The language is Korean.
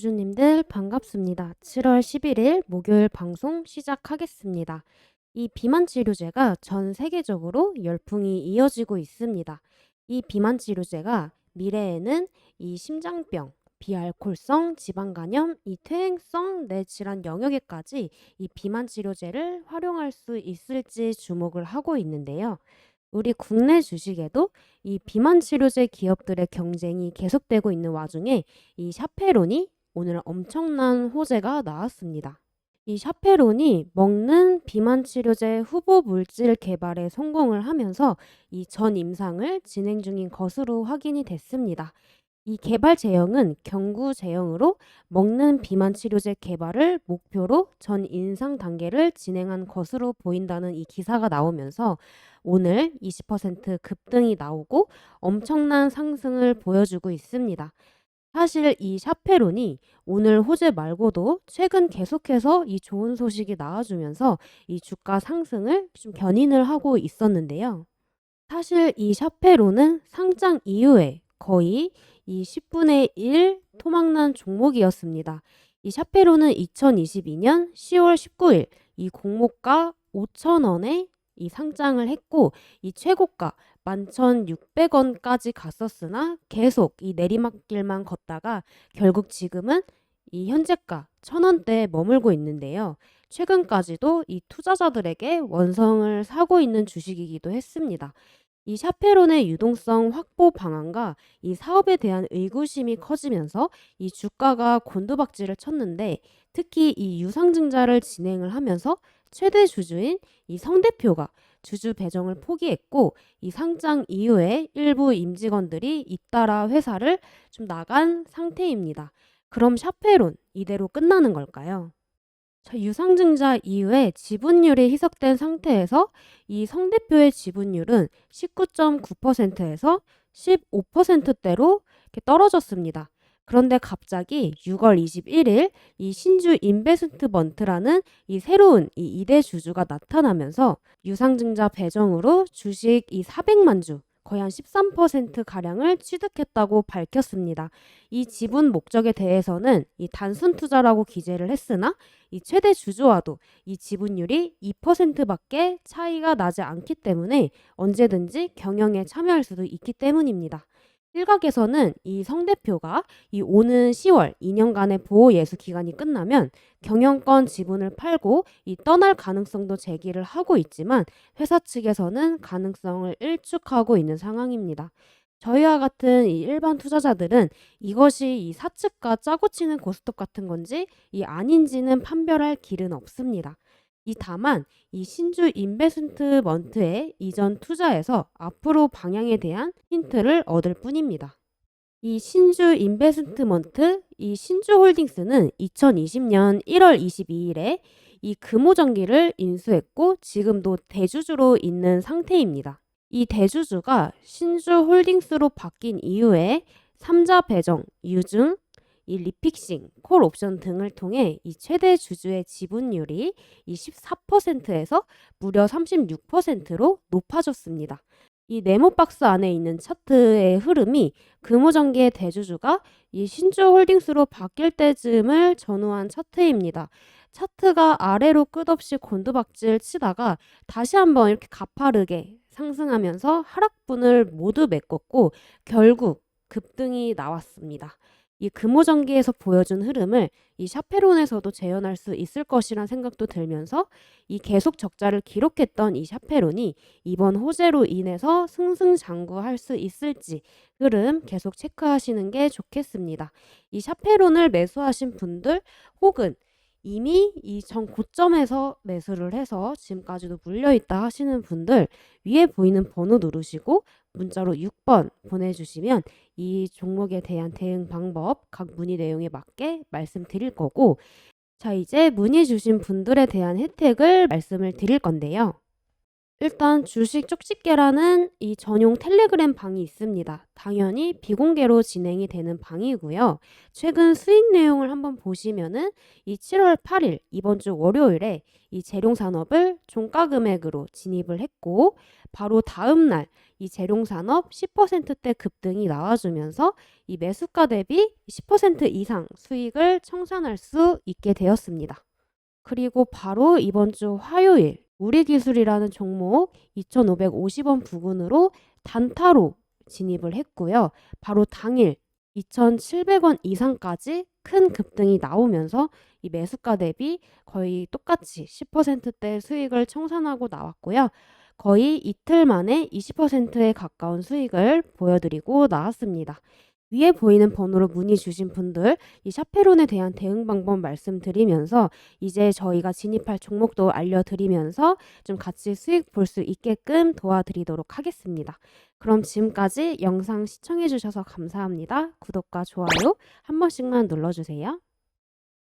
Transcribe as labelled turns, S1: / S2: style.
S1: 주주님들 반갑습니다. 7월 11일 목요일 방송 시작하겠습니다. 이 비만 치료제가 전 세계적으로 열풍이 이어지고 있습니다. 이 비만 치료제가 미래에는 이 심장병, 비알코올성 지방 간염, 이 퇴행성 뇌 질환 영역에까지 이 비만 치료제를 활용할 수 있을지 주목을 하고 있는데요. 우리 국내 주식에도 이 비만 치료제 기업들의 경쟁이 계속되고 있는 와중에 이 샤페론이 오늘 엄청난 호재가 나왔습니다. 이 샤페론이 먹는 비만 치료제 후보 물질 개발에 성공을 하면서 이 전 임상을 진행 중인 것으로 확인이 됐습니다. 이 개발 제형은 경구 제형으로 먹는 비만 치료제 개발을 목표로 전 임상 단계를 진행한 것으로 보인다는 이 기사가 나오면서 오늘 20% 급등이 나오고 엄청난 상승을 보여주고 있습니다. 사실 이 샤페론이 오늘 호재 말고도 최근 계속해서 이 좋은 소식이 나와주면서 이 주가 상승을 좀 견인을 하고 있었는데요. 사실 이 샤페론은 상장 이후에 거의 이 10분의 1 토막난 종목이었습니다. 이 샤페론은 2022년 10월 19일 이 공모가 5,000원에 이 상장을 했고 이 최고가 11,600원까지 갔었으나 계속 이 내리막길만 걷다가 결국 지금은 이 현재가 1,000원대에 머물고 있는데요. 최근까지도 이 투자자들에게 원성을 사고 있는 주식이기도 했습니다. 이 샤페론의 유동성 확보 방안과 이 사업에 대한 의구심이 커지면서 이 주가가 곤두박질을 쳤는데 특히 이 유상증자를 진행을 하면서 최대 주주인 이 성 대표가 주주 배정을 포기했고 이 상장 이후에 일부 임직원들이 잇따라 회사를 좀 나간 상태입니다. 그럼 샤페론 이대로 끝나는 걸까요? 자, 유상증자 이후에 지분율이 희석된 상태에서 이 성 대표의 지분율은 19.9%에서 15%대로 이렇게 떨어졌습니다. 그런데 갑자기 6월 21일 이 신주 인베스트먼트라는 이 새로운 이 2대 주주가 나타나면서 유상증자 배정으로 주식 이 400만 주 거의 한 13% 가량을 취득했다고 밝혔습니다. 이 지분 목적에 대해서는 이 단순 투자라고 기재를 했으나 이 최대 주주와도 이 지분율이 2%밖에 차이가 나지 않기 때문에 언제든지 경영에 참여할 수도 있기 때문입니다. 일각에서는 이 성 대표가 이 오는 10월 2년간의 보호 예수 기간이 끝나면 경영권 지분을 팔고 이 떠날 가능성도 제기를 하고 있지만 회사 측에서는 가능성을 일축하고 있는 상황입니다. 저희와 같은 이 일반 투자자들은 이것이 이 사측과 짜고 치는 고스톱 같은 건지 이 아닌지는 판별할 길은 없습니다. 이 다만 이 신주 인베스트먼트의 이전 투자에서 앞으로 방향에 대한 힌트를 얻을 뿐입니다. 이 신주 인베스트먼트, 이 신주 홀딩스는 2020년 1월 22일에 이 금호전기를 인수했고 지금도 대주주로 있는 상태입니다. 이 대주주가 신주 홀딩스로 바뀐 이후에 3자 배정, 유증, 이 리픽싱, 콜 옵션 등을 통해 이 최대 주주의 지분율이 이 14%에서 무려 36%로 높아졌습니다. 이 네모 박스 안에 있는 차트의 흐름이 금호전기의 대주주가 이 신주홀딩스로 바뀔 때쯤을 전후한 차트입니다. 차트가 아래로 끝없이 곤두박질 치다가 다시 한번 이렇게 가파르게 상승하면서 하락분을 모두 메꿨고 결국 급등이 나왔습니다. 이 금호전기에서 보여준 흐름을 이 샤페론에서도 재현할 수 있을 것이란 생각도 들면서 이 계속 적자를 기록했던 이 샤페론이 이번 호재로 인해서 승승장구할 수 있을지 흐름 계속 체크하시는 게 좋겠습니다. 이 샤페론을 매수하신 분들 혹은 이미 이 전 고점에서 매수를 해서 지금까지도 물려있다 하시는 분들 위에 보이는 번호 누르시고 문자로 6번 보내주시면 이 종목에 대한 대응 방법 각 문의 내용에 맞게 말씀드릴 거고 자 이제 문의 주신 분들에 대한 혜택을 말씀을 드릴 건데요. 일단 주식 쪽집게라는 이 전용 텔레그램 방이 있습니다. 당연히 비공개로 진행이 되는 방이고요. 최근 수익 내용을 한번 보시면은 이 7월 8일 이번 주 월요일에 이 재룡 산업을 종가 금액으로 진입을 했고 바로 다음 날 이 재룡 산업 10%대 급등이 나와주면서 이 매수가 대비 10% 이상 수익을 청산할 수 있게 되었습니다. 그리고 바로 이번 주 화요일 우리 기술이라는 종목 2,550원 부근으로 단타로 진입을 했고요. 바로 당일 2,700원 이상까지 큰 급등이 나오면서 이 매수가 대비 거의 똑같이 10%대 수익을 청산하고 나왔고요. 거의 이틀 만에 20%에 가까운 수익을 보여드리고 나왔습니다. 위에 보이는 번호로 문의 주신 분들 이 샤페론에 대한 대응 방법 말씀드리면서 이제 저희가 진입할 종목도 알려드리면서 좀 같이 수익 볼 수 있게끔 도와드리도록 하겠습니다. 그럼 지금까지 영상 시청해 주셔서 감사합니다. 구독과 좋아요 한 번씩만 눌러주세요.